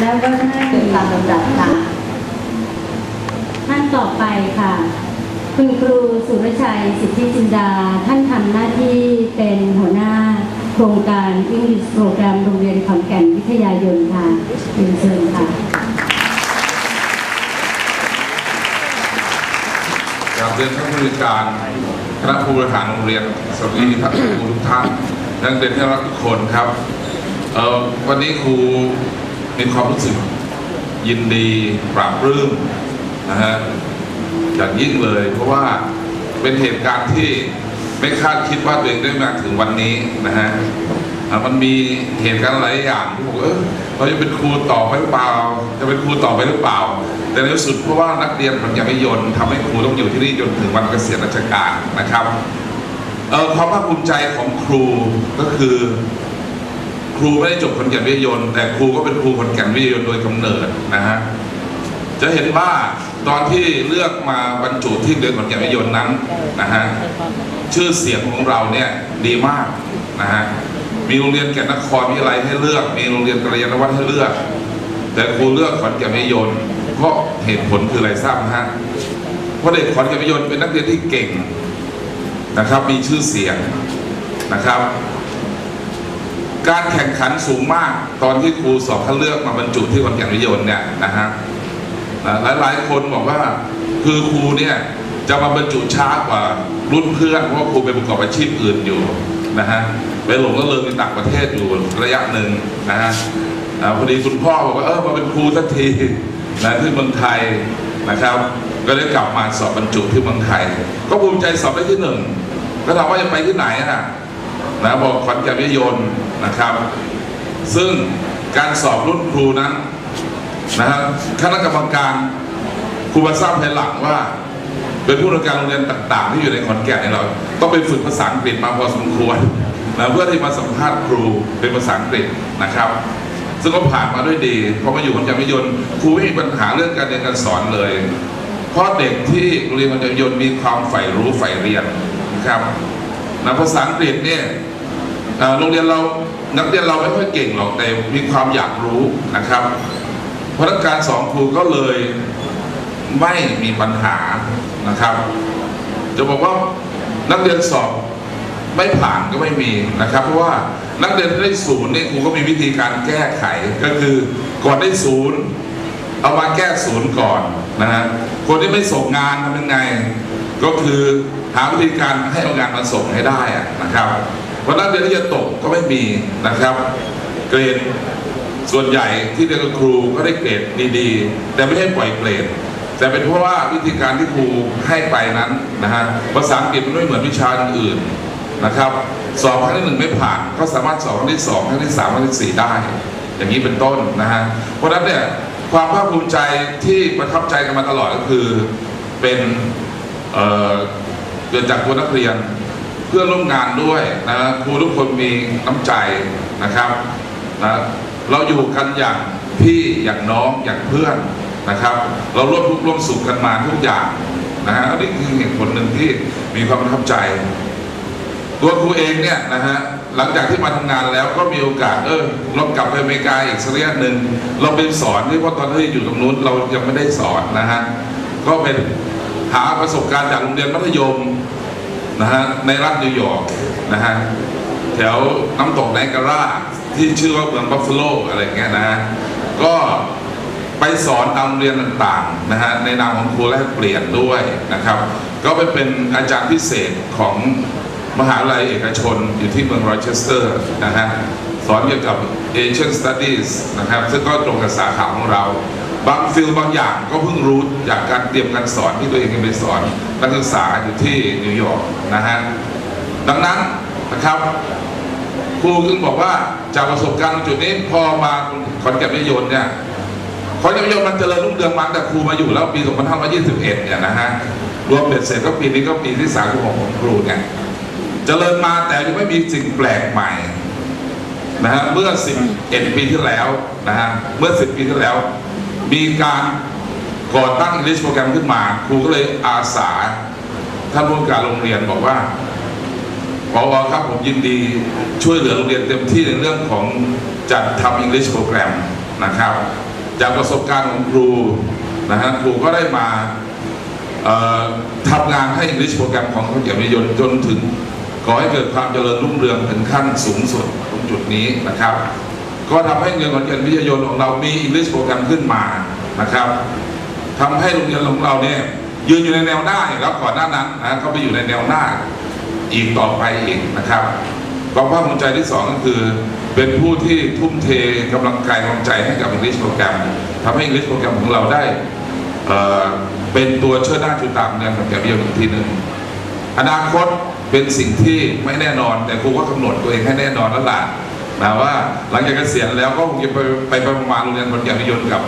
และวัฒนธรรเป็นตามลำดับค่ะท่านต่อไปค่ะ คุณครูสุรชัยสิทธิจินดา ท่านทำหน้าที่เป็นหัวหน้าโครงการ English Program โรงเรียนขอนแก่นวิทยายนค่ะเรียนเชิญค่ะกราบเรียนท่านผู้บริการคณะผู้บริหารโรงเรียนสวัสดีท่านครูทุกท่านนักเรียนที่รักทุกคนครับเอ่อวันนี้ครู มีความรู้สึกยินดีปราบปลื้มนะฮะอย่างยิ่งเลย เพราะว่าเป็นเหตุการณ์ที่ไม่คาดคิดว่าตัวเองได้มาถึงวันนี้นะฮะมันมีเหตุการณ์หลายอย่างที่ผมเออเราจะเป็นครูต่อไปหรือเปล่า จะเป็นครูต่อไปหรือเปล่า แต่ในที่สุดเพราะว่านักเรียนมันยังไม่ยนต์ทำให้ครูต้องอยู่ที่นี่จนถึงวันเกษียณราชการนะครับเออความภาคภูมิใจของครูก็คือ ครูไม่ได้จบขอนแก่นวิทยนต์แต่ครูก็เป็นครูขอนแก่นวิทยนต์โดยกำเนิดนะฮะจะเห็นว่าตอนที่เลือกมาบรรจุที่เรียนขอนแก่นวิทยนต์นั้นนะฮะชื่อเสียงของเราเนี่ยดีมากนะฮะมีโรงเรียนแก่นนครวิทยาลัยให้เลือก มีโรงเรียนกระยาณวัฒน์ให้เลือก แต่ครูเลือกขอนแก่นวิทยนต์เพราะเหตุผลคืออะไรทราบไหมฮะเพราะเด็กขอนแก่นวิทยนต์เป็นนักเรียนที่เก่งนะครับ มีชื่อเสียงนะครับ การแข่งขันสูงมาก ตอนที่ครูสอบคัดเลือกมาบรรจุที่ขอนแก่นวิทยนต์เนี่ยนะฮะหลายหลายๆคนบอกว่าคือครูเนี่ยจะมาบรรจุช้ากว่ารุ่นเพื่อนเพราะครูไปประกอบอาชีพอื่นอยู่นะฮะไปหลงละเริงในต่างประเทศอยู่ระยะหนึ่งนะฮะพอดีคุณพ่อบอกว่าเออมาเป็นครูสักทีนะที่เมืองไทยนะครับก็ได้กลับมาสอบบรรจุที่เมืองไทย ก็ภูมิใจสอบได้ที่หนึ่งแล้วถามว่าจะไปที่ไหนอะ นะบอกขอนแก่นวิยนต์นะครับ ซึ่งการสอบรุ่นครูนั้นนะครับคณะกรรมการครูมาทราบภายหลังว่าเป็นผู้อำนวยการโรงเรียนต่าง ๆ ที่อยู่ในขอนแก่นเนี่ยเราต้องไปฝึกภาษาอังกฤษมาพอสมควรนะเพื่อที่มาสัมภาษณ์ครูเป็นภาษาอังกฤษนะครับ ซึ่งก็ผ่านมาด้วยดีพอมาอยู่ขอนแก่นวิยนต์ครูไม่มีปัญหาเรื่องการเรียนการสอนเลย เพราะเด็กที่โรงเรียนขอนแก่นวิยนต์มีความใฝ่รู้ใฝ่เรียนนะครับนะภาษาอังกฤษเนี่ย โรงเรียนเรานักเรียนเราไม่ค่อยเก่งหรอกแต่มีความอยากรู้นะครับ เพราะฉะนั้นการสอนครูก็เลยไม่มีปัญหานะครับ จะบอกว่านักเรียนสอบไม่ผ่านก็ไม่มีนะครับ เพราะว่านักเรียนได้ศูนย์นี่ครูก็มีวิธีการแก้ไขก็คือก่อนได้ศูนย์เอามาแก้ศูนย์ก่อนนะฮะคนที่ไม่ส่งงานทำยังไง ก็คือหาวิธีการให้เอางานมาส่งให้ได้นะครับ เพราะนักเรียนที่จะตกก็ไม่มีนะครับ เกรดส่วนใหญ่ที่เรียนกับครูก็ได้เกรดดีๆ แต่ไม่ใช่ปล่อยเกรดแต่เป็นเพราะว่าวิธีการที่ครูให้ไปนั้นนะฮะภาษาอังกฤษมันไม่เหมือนวิชาอื่นนะครับสอบครั้งที่หนึ่งไม่ผ่าน ก็สามารถสอบครั้งที่สองครั้งที่สามครั้งที่สี่ได้ อย่างนี้เป็นต้นนะฮะเพราะนั้นเนี่ยความภาคภูมิใจที่ประทับใจกันมาตลอดก็คือเป็นเเกิดจากตัวนักเรียน เพื่อนร่วมงานด้วยนะครูทุกคนมีน้ำใจนะครับนะเราอยู่กันอย่างพี่อย่างน้องอย่างเพื่อนนะครับ เราร่วมทุกร่วมสุขกันมาทุกอย่างนะฮะอันนี้คือเหตุผลหนึ่งที่มีความประทับใจ ตัวครูเองเนี่ยนะฮะหลังจากที่มาทำงานแล้วก็มีโอกาสเออเรากลับไปอเมริกาอีกสักระยะหนึ่งเราเป็นสอนที่เพราะตอนที่อยู่ตรงนู้นเรายังไม่ได้สอนนะฮะก็เป็นหาประสบการณ์จากโรงเรียนมัธยม นะฮะในรัฐนิวยอร์กนะฮะแถวน้ำตกไนการาที่ชื่อว่าเมืองบัฟฟาโลอะไรเงี้ยนะฮะก็ไปสอนตามเรียนต่างๆนะฮะในนามของครูแลกเปลี่ยนด้วยนะครับ ก็ไปเป็นอาจารย์พิเศษของมหาวิทยาลัยเอกชนอยู่ที่เมืองโรเชสเตอร์นะฮะสอนเกี่ยวกับ Asian Studies นะครับ ซึ่งก็ตรงกับสาขาของเรา บางฟิลบางอย่างก็เพิ่งรู้จากการเตรียมการสอนที่ตัวเองไปสอนนักศึกษาอยู่ที่นิวยอร์กนะฮะดังนั้นนะครับครูจึงบอกว่าจากประสบการณ์จุดนี้พอมาขอนแก่นวิทยนเนี่ยขอนแก่นวิทยนมันเจริญรุ่งเรืองมาแต่ครูมาอยู่แล้วปี 2521 เนี่ยนะฮะรวมเบ็ดเสร็จก็ปีนี้ก็ปีที่36ของครูเนี่ยเจริญมาแต่ยังไม่มีสิ่งแปลกใหม่นะฮะเมื่อ 11 ปีที่แล้วนะฮะเมื่อ 10 ปีที่แล้ว มีการก่อตั้ง English โปรแกรมขึ้นมา ครูก็เลยอาสาท่านผู้การโรงเรียนบอกว่าพอครับผมยินดีช่วยเหลือโรงเรียนเต็มที่ในเรื่องของจัดทำ English โปรแกรมนะครับ จากประสบการณ์ของครูนะฮะครูก็ได้มาทำงานให้ English โปรแกรมของเขาเกียรติยนจนถึงก่อให้เกิดความเจริญรุ่งเรืองถึงขั้นสูงสุดตรงจุดนี้นะครับ ก็ทำให้เงินขอนแก่นวิทยายนต์ของเรามี English โปรแกรมขึ้นมานะครับทำให้โรงเรียนของเราเนี่ยยืนอยู่ในแนวหน้าอีกแล้วก่อนหน้านั้นนะเขาไปอยู่ในแนวหน้าอีกต่อไปอีกนะครับความภาคภูมิใจที่สองก็คือเป็นผู้ที่ทุ่มเทกำลังกายกำลังใจให้กับ English โปรแกรมทำให้ English โปรแกรมของเราได้เเป็นตัวเชิดหน้าชูตามเงินของแกเบียอีกทีหนึ่งอนาคตเป็นสิ่งที่ไม่แน่นอนแต่ครูก็กำหนดตัวเองให้แน่นอนแล้วล่ะ นะว่าหลังจากเกษียณแล้วก็คงจะไปไปไปประมาณโรงเรียนคนแก่นยนต์กับ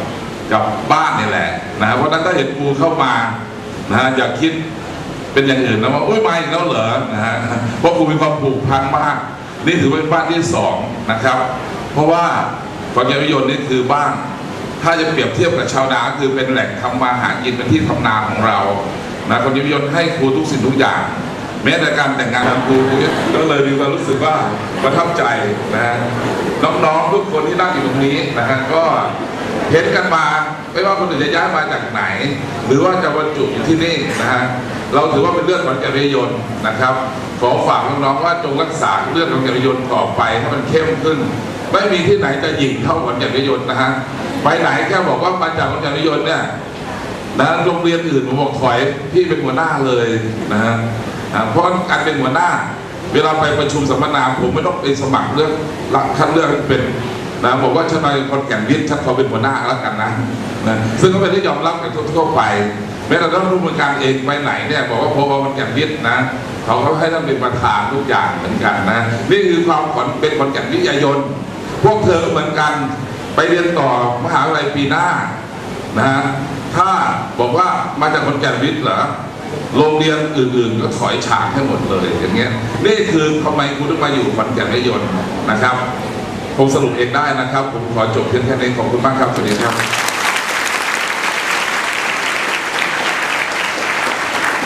กับบ้านนี่แหละนะเพราะนั้นถ้าเห็นครูเข้ามานะฮะอย่าคิดเป็นอย่างอื่นนะว่าโอ้ยมาอีกแล้วเหรอนะฮะเพราะครูมีความผูกพันมาก นี่ถือเป็นบ้านที่สองนะครับ เพราะว่าคนแก่นยนต์นี่คือบ้าน ถ้าจะเปรียบเทียบกับชาวนาคือเป็นแหล่งทำมาหากินเป็นที่ทำนาของเรานะคนยิยนต์ให้ครูทุกสิ่งทุกอย่าง แม้แต่การแต่งงานของครูก็เลยมีความรู้สึกว่าประทับใจนะฮะน้องๆทุกคนที่นั่งอยู่ตรงนี้นะฮะก็เห็นกันมาไม่ว่าคนอื่นจะย้ายมาจากไหน หรือว่าจะบรรจุอยู่ที่นี่นะฮะเราถือว่าเป็นเรื่องของแก่นยนต์นะครับ ขอฝากน้องๆว่าจงรักษาเรื่องของแก่นยนต์ต่อไปให้มันเข้มขึ้น ไม่มีที่ไหนจะหยิ่งเท่าขอนแก่นยนต์นะฮะไปไหนแค่บอกว่ามาจากขอนแก่นยนต์เนี่ยนะโรงเรียนอื่นผมบอกถอยพี่เป็นหัวหน้าเลยนะฮะ เพราะการเป็นหัวหน้า เวลาไปประชุมสัมมนาผมไม่ต้องไปสมัครเรื่องรับคัดเลือกให้เป็นนะบอกว่าฉันายคนแก่นวิทย์ฉันขอเป็นหัวหน้าแล้วกันนะนะซึ่งก็เป็นที่ยอมรับกันทั่วไปแม้แต่ท่านผู้บริการเองไปไหนเนี่ยบอกว่าพอคนแก่นวิทย์นะเขาก็ให้ท่านเป็นประธานทุกอย่างเหมือนกันนะนี่คือความขวัญเป็นคนแก่นวิทยายนพวกเธอเหมือนกันไปเรียนต่อมหาวิทยาลัยปีหน้านะฮะถ้าบอกว่ามาจากคนแก่นวิทย์เหรอ โรงเรียนอื่นๆก็ถอยฉากให้หมดเลยอย่างเงี้ยนี่คือทำไมคุณต้องมาอยู่ขอนแก่นไม่ยนต์นะครับ ผมสรุปเองได้นะครับ ผมขอจบเพียงแค่นี้ขอบคุณมากครับสวัสดีครับ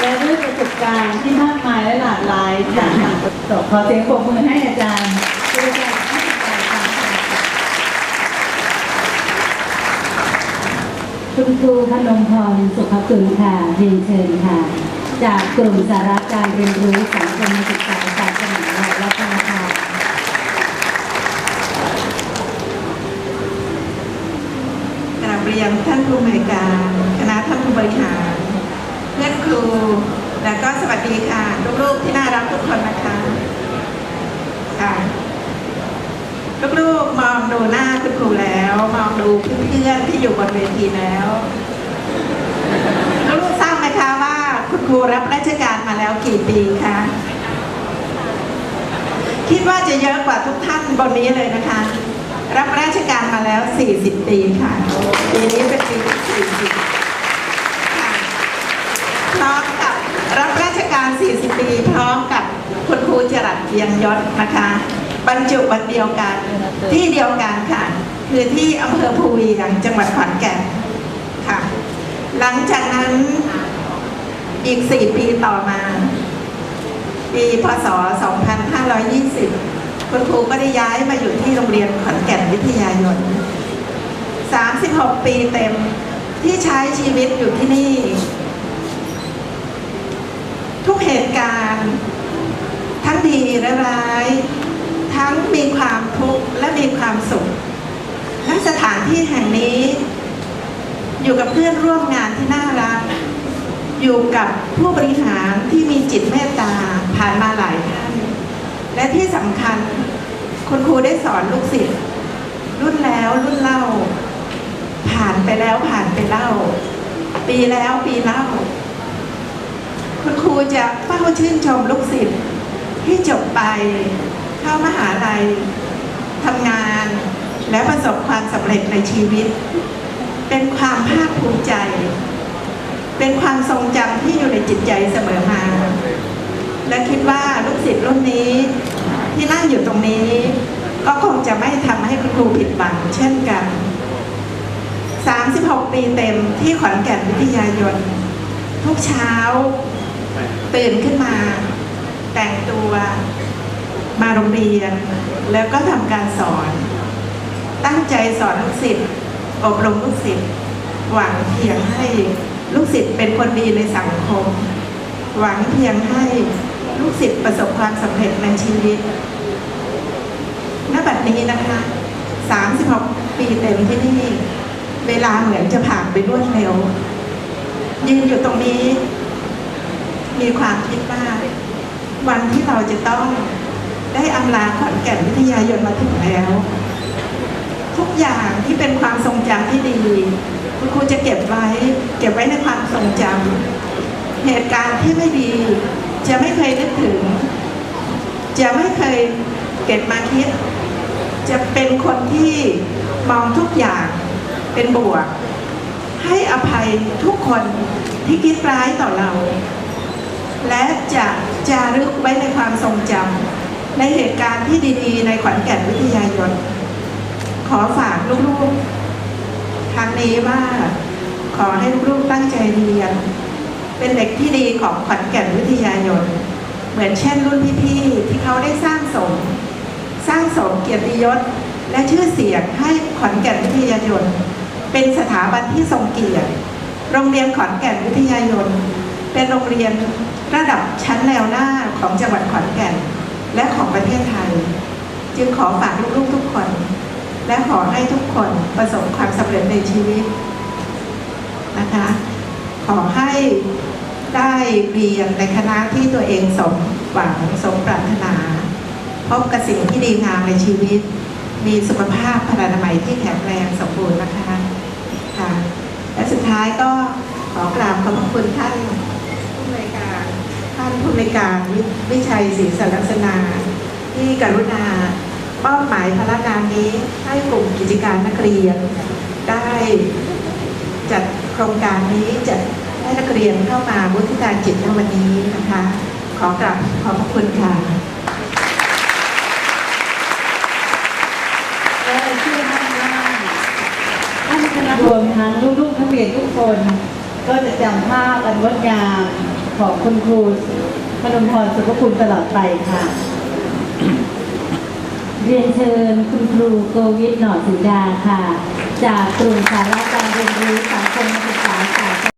และด้วยประสบการณ์ที่มากมายและหลากหลายจากทางประสบขอเสียงปรบมือให้อาจารย์ด้วยการให้การทำค่ะ คุณครูพนมพรสุภกุลค่ะเรียนเชิญค่ะ จากกลุ่มสาระการเรียนรู้สังคมศึกษาศาสนาและวัฒนธรรมกราบเรียนท่านผู้อำนวยการ คณะท่านผู้บริหารเพื่อนครู และก็สวัสดีค่ะลูกๆที่น่ารักทุกคนนะคะค่ะ ลูกๆมองดูหน้าคุณครูแล้วมองดูเพื่อนๆที่อยู่บนเวทีแล้วลูกๆทราบไหมคะว่าคุณครูรับราชการมาแล้วกี่ปีคะคิดว่าจะเยอะกว่าทุกท่านบนนี้เลยนะคะ รับราชการมาแล้ว 40 ปีค่ะปีนี้เป็นปีที่40ค่ะพร้อมกับรับราชการ 40 ปี พร้อมกับคุณครูจรัสเวียงยศนะคะ บรรจุวันเดียวกัน ที่เดียวกันค่ะ คือที่อำเภอภูเวียงจังหวัดขอนแก่นค่ะ หลังจากนั้นอีก 4 ปีต่อมา ปีพศ 2520 คุณครูก็ได้ย้ายมาอยู่ที่โรงเรียนขอนแก่นวิทยายน 36 ปีเต็มที่ใช้ชีวิตอยู่ที่นี่ ทุกเหตุการณ์ ทั้งดีและร้าย ทั้งมีความทุกข์และมีความสุขณสถานที่แห่งนี้ อยู่กับเพื่อนร่วมงานที่น่ารัก อยู่กับผู้บริหารที่มีจิตเมตตาผ่านมาหลายท่านและที่สำคัญคุณครูได้สอนลูกศิษย์รุ่นแล้วรุ่นเล่า ผ่านไปแล้วผ่านไปเล่า ปีแล้วปีเล่า คุณครูจะเฝ้าชื่นชมลูกศิษย์ที่จบไป เข้ามหาลัยทำงานและประสบความสำเร็จในชีวิต เป็นความภาคภูมิใจ เป็นความทรงจำที่อยู่ในจิตใจเสมอมา และคิดว่าลูกศิษย์รุ่นนี้ ที่นั่งอยู่ตรงนี้ ก็คงจะไม่ทำให้คุณครูผิดหวังเช่นกัน 36 ปีเต็มที่ขอนแก่นวิทยายนทุกเช้าตื่นขึ้นมา แต่งตัว มาโรงเรียน แล้วก็ทำการสอน ตั้งใจสอนลูกศิษย์อบรมลูกศิษย์หวังเพียงให้ลูกศิษย์เป็นคนดีในสังคม หวังเพียงให้ลูกศิษย์ประสบความสำเร็จในชีวิตณบัดนี้นะคะ 36 ปีเต็มที่นี่ เวลาเหมือนจะผ่านไปรวดเร็ว ยืนอยู่ตรงนี้ มีความคิดว่าวันที่เราจะต้อง ได้อำลาขอนแก่นวิทยายนมาถึงแล้ว ทุกอย่างที่เป็นความทรงจำที่ดี คุณครูจะเก็บไว้ เก็บไว้ในความทรงจำเหตุการณ์ที่ไม่ดี จะไม่เคยนึกถึง จะไม่เคยเก็บมาคิด จะเป็นคนที่มองทุกอย่างเป็นบวก ให้อภัยทุกคนที่คิดร้ายต่อเรา และจะจารึกไว้ในความทรงจำ ในเหตุการณ์ที่ดีๆ ในขอนแก่นวิทยายน ขอฝากลูกๆครั้งนี้ว่า ขอให้ลูกๆตั้งใจเรียน เป็นเด็กที่ดีของขอนแก่นวิทยายน เหมือนเช่นรุ่นพี่ๆ ที่เขาได้สร้างสม สร้างสมเกียรติยศ และชื่อเสียงให้ขอนแก่นวิทยายน เป็นสถาบันที่ทรงเกียรติ โรงเรียนขอนแก่นวิทยายน เป็นโรงเรียนระดับชั้นแนวหน้าของจังหวัดขอนแก่น และของประเทศไทย จึงขอฝากลูกๆทุกคน และขอให้ทุกคนประสบความสำเร็จในชีวิตนะคะ ขอให้ได้เรียนในคณะที่ตัวเองสมหวังสมปรารถนา พบกับสิ่งที่ดีงามในชีวิต มีสุขภาพพลานามัยที่แข็งแรงสมบูรณ์นะคะค่ะและสุดท้ายก็ขอกราบขอบพระคุณท่านผู้ในวยการ ท่านผู้ในการวิวิชัยศรีสรรสนาที่กรุณามอบหมายภารการนี้ให้กลุ่มกิจการนักเรียน ได้จัดโครงการนี้จัดให้นักเรียนเข้ามาบุทิการจิตในวันนี้นะคะ ขอกราบขอบพระคุณค่ะและเชื่อมั่นว่าท่านคณะรวมทั้งลูกๆนักเรียนทุกคน ก็จะจำภาพอันงดงาม ของคุณครูพนมพรสุภคุณตลอดไปค่ะ เรียนเชิญคุณครูโกวิทหน่อสุดาค่ะ จากกลุ่มสาระการเรียนรู้สังคม